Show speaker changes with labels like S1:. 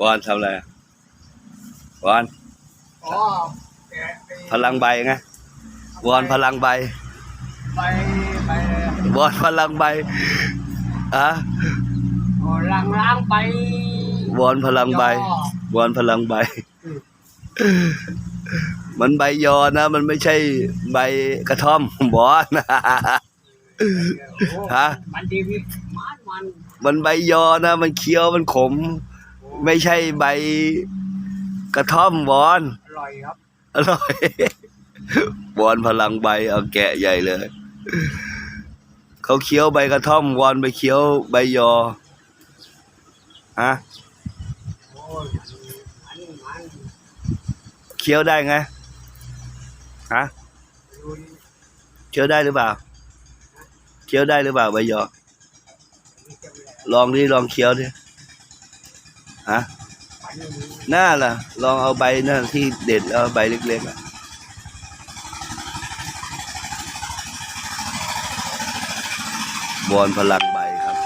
S1: วอนทำอะไรอะวอน
S2: อ๋อแกไป
S1: พลังใบไงวอนพลังใบ
S2: ไปไป
S1: วอนพลังใบอะ
S2: อ๋อล้างล้างไป
S1: วอนพลังใบวอนพลังใบ มันใบยอนะ มันไม่ใช่ใบกระท่อมบอนฮะ
S2: มันดีวิมันมัน
S1: มันใบยอนะ มันเคี้ยวมันขม ไม่ใช่ใบกระท่อมวอน
S2: อร่อยครับ
S1: อร่อยวอนพลังใบเอาแกะใหญ่เลย เขาเคี้ยวใบกระท่อมวอนไปเคี้ยวใบยอ ฮะ
S2: โอ้ยมันมัน
S1: เคี้ยวได้ไง ฮะ
S2: ดูนี่
S1: เคี้ยวได้หรือเปล่า เคี้ยวได้หรือเปล่าใบยอ
S2: มันจะไม่ได้
S1: ลองดิลองเคี้ยวดิ ฮะ
S2: หน้า
S1: ล่ะ ลองเอาใบนั่นที่เด็ดเอาใบเล็กๆอะบอลพลังใบครับ